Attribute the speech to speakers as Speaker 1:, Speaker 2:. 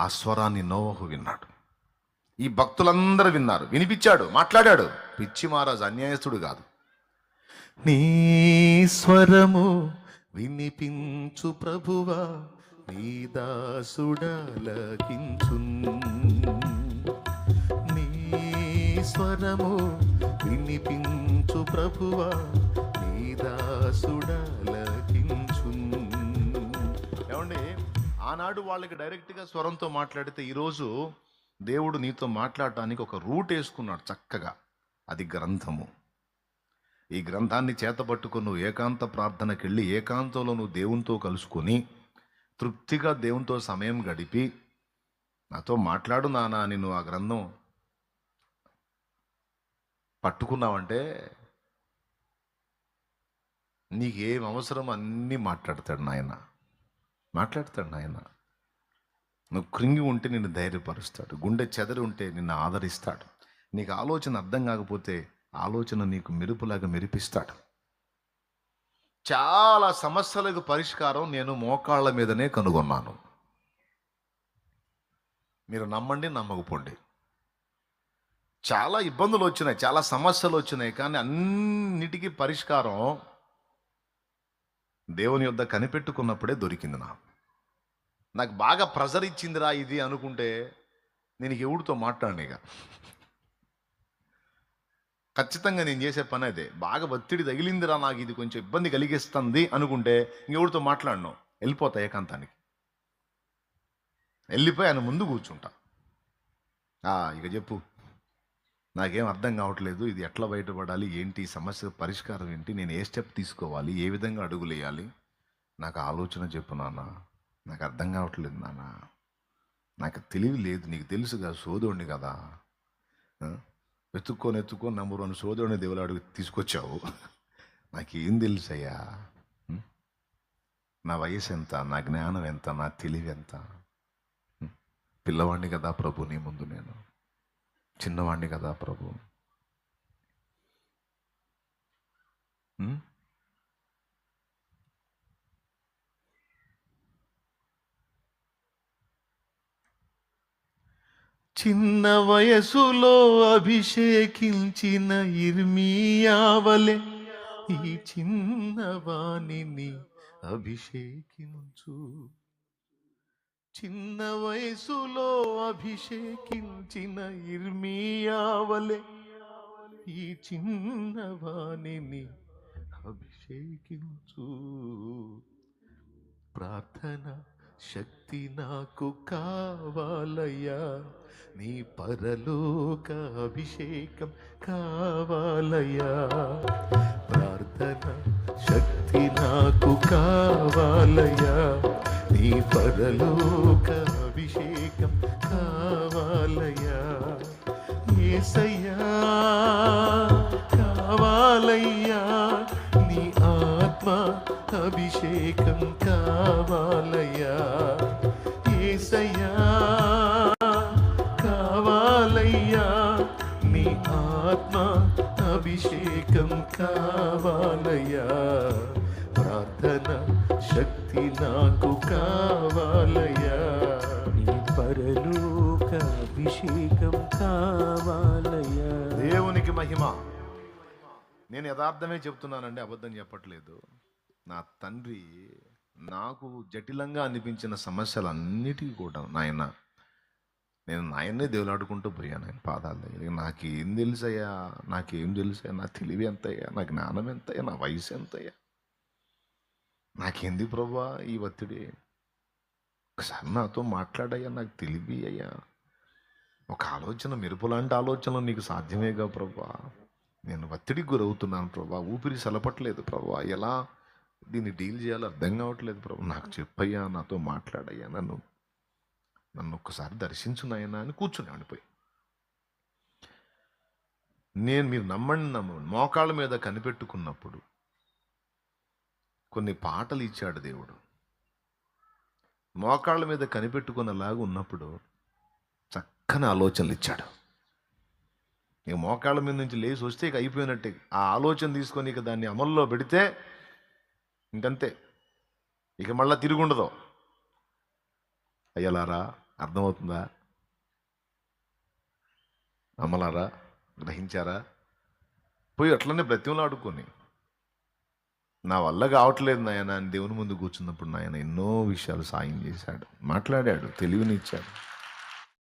Speaker 1: ఆ స్వరాన్ని నోవహు విన్నాడు. ఈ భక్తులందరూ విన్నారు. వినిపించాడు మాట్లాడాడు. పిచ్చి మహారాజు అన్యాయస్తుడు కాదు. నీ స్వరము వినిపించు ప్రభువా నీ దాసుడలకించు నీ స్వరము వినిపించు ప్రభువా నీ దాసుడలకించు ఏమండి? ఆనాడు వాళ్ళకి డైరెక్ట్గా స్వరంతో మాట్లాడితే ఈరోజు దేవుడు నీతో మాట్లాడటానికి ఒక రూట్ వేసుకున్నాడు చక్కగా. అది గ్రంథము. ఈ గ్రంథాన్ని చేతపట్టుకుని నువ్వు ఏకాంత ప్రార్థనకి వెళ్ళి ఏకాంతంలో నువ్వు దేవునితో కలుసుకొని తృప్తిగా దేవునితో సమయం గడిపి నాతో మాట్లాడు నానా అని నువ్వు ఆ గ్రంథం పట్టుకున్నావంటే నీకు ఏం అవసరం అన్నీ మాట్లాడతాడు నాయన. మాట్లాడతాడు నాయన. నువ్వు కృంగి ఉంటే నిన్ను ధైర్యపరుస్తాడు. గుండె చెదరి ఉంటే నిన్ను ఆదరిస్తాడు. నీకు ఆలోచన అర్థం కాకపోతే ఆలోచన నీకు మెరుపులాగా మెరిపిస్తాడు. చాలా సమస్యలకు పరిష్కారం నేను మోకాళ్ళ మీదనే కనుగొన్నాను. మీరు నమ్మండి నమ్మకపోండి. చాలా ఇబ్బందులు వచ్చినాయి చాలా సమస్యలు వచ్చినాయి కానీ అన్నిటికీ పరిష్కారం దేవుని యొద్ద కనిపెట్టుకున్నప్పుడే దొరికింది నాకు. నాకు బాగా ప్రెజర్ ఇచ్చిందిరా ఇది అనుకుంటే నేను ఎవరితో మాట్లాడిన ఇక. ఖచ్చితంగా నేను చేసే పని అదే. బాగా ఒత్తిడి తగిలిందిరా నాకు ఇది కొంచెం ఇబ్బంది కలిగిస్తుంది అనుకుంటే ఇంకెవడితో మాట్లాడను? వెళ్ళిపోతా ఏకాంతానికి. వెళ్ళిపోయి ఆయన ముందు కూర్చుంటా. "ఆ, ఇక చెప్పు. నాకేం అర్థం కావట్లేదు. ఇది ఎట్లా బయటపడాలి? ఏంటి? సమస్య పరిష్కారం ఏంటి? నేను ఏ స్టెప్ తీసుకోవాలి? ఏ విధంగా అడుగులేయాలి? నాకు ఆలోచన చెప్పు నాన్న. నాకు అర్థం కావట్లేదు నాన్న. నాకు తెలివి లేదు. నీకు తెలుసుగా సోదరుడిని కదా. వెతుక్కొని ఎత్తుకొని నంబర్ వన్ సోదరుని దేవుడు అడుగు తీసుకొచ్చావు. నాకేం తెలుసయ్యా? నా వయసు ఎంత? నా జ్ఞానం ఎంత? నా తెలివి ఎంత? పిల్లవాడిని కదా ప్రభు నీ ముందు నేను. చిన్నవాడిని కదా ప్రభు. చిన్న వయసులో అభిషేకించిన ఇర్మియావలే ఈ చిన్నవాణిని అభిషేకించు చిన్న వయసులో అభిషేకించిన ఇర్మియావలే ఈ చిన్నవాణిని అభిషేకించు. ప్రార్థన శక్తి నాకు కావాలయ్యా నీ పరలోక అభిషేకం కావాలయ్యా. ప్రార్థన శక్తి నాకు కావాలయ్యా పరలోక అభిషేకం కావాలయ్యా. ఏసయ్యా కావాలయ్యా నీ ఆత్మ అభిషేకం కావాలయ్యా. ఏసయ్యా కావాలయ్యా నీ ఆత్మ అభిషేకం కావాలయ్యా. ప్రార్థన శక్తి నాకు కావాలయ్యా. దేవునికి మహిమ. నేను యథార్థమే చెప్తున్నానండి అబద్ధం చెప్పట్లేదు. నా తండ్రి నాకు జటిలంగా అనిపించిన సమస్యలన్నిటికీ కూడా నాయన నేను నాయన్నే దేవులాడుకుంటూ పోయాను ఆయన పాదాల దగ్గర నాకేం తెలుసయ్యా నాకేం తెలుసయ్యా నా తెలివి ఎంతయ్యా నా జ్ఞానం ఎంతయ్యా నా వయసు ఎంతయ్యా? నాకేంది ప్రభా ఈ ఒత్తిడి? ఒకసారి నాతో మాట్లాడయ్యా నాకు తెలివి అయ్యా. ఒక ఆలోచన మెరుపు లాంటి ఆలోచన నీకు సాధ్యమేగా ప్రభా? నేను ఒత్తిడికి గురవుతున్నాను ప్రభా. ఊపిరి సలపట్లేదు ప్రభా. ఎలా దీన్ని డీల్ చేయాలో అర్థం కావట్లేదు ప్రభా. నాకు చెప్పయ్యా నాతో మాట్లాడయ్యా నన్ను నన్ను ఒక్కసారి దర్శించు నాయనా అని కూర్చుని పోయి నేను మీరు నమ్మండి నమ్మండి మోకాళ్ళ మీద కనిపెట్టుకున్నప్పుడు కొన్ని పాటలు ఇచ్చాడు దేవుడు. మోకాళ్ళ మీద కనిపెట్టుకున్నలాగా ఉన్నప్పుడు చక్కని ఆలోచనలు ఇచ్చాడు. నీ మోకాళ్ళ మీద నుంచి లేచి వస్తే ఇక అయిపోయినట్టే. ఆ ఆలోచన తీసుకొని ఇక దాన్ని అమల్లో పెడితే ఇంకంతే. ఇక మళ్ళా తిరుగుండదు అయ్యలారా అర్థమవుతుందా? అమలారా గ్రహించారా? పోయి అట్లనే బ్రతిమలు ఆడుకొని. నా వల్ల కావట్లేదు నాయన దేవుని ముందు కూర్చున్నప్పుడు నాయన ఎన్నో విషయాలు సాయం చేశాడు. మాట్లాడాడు తెలివినిచ్చాడు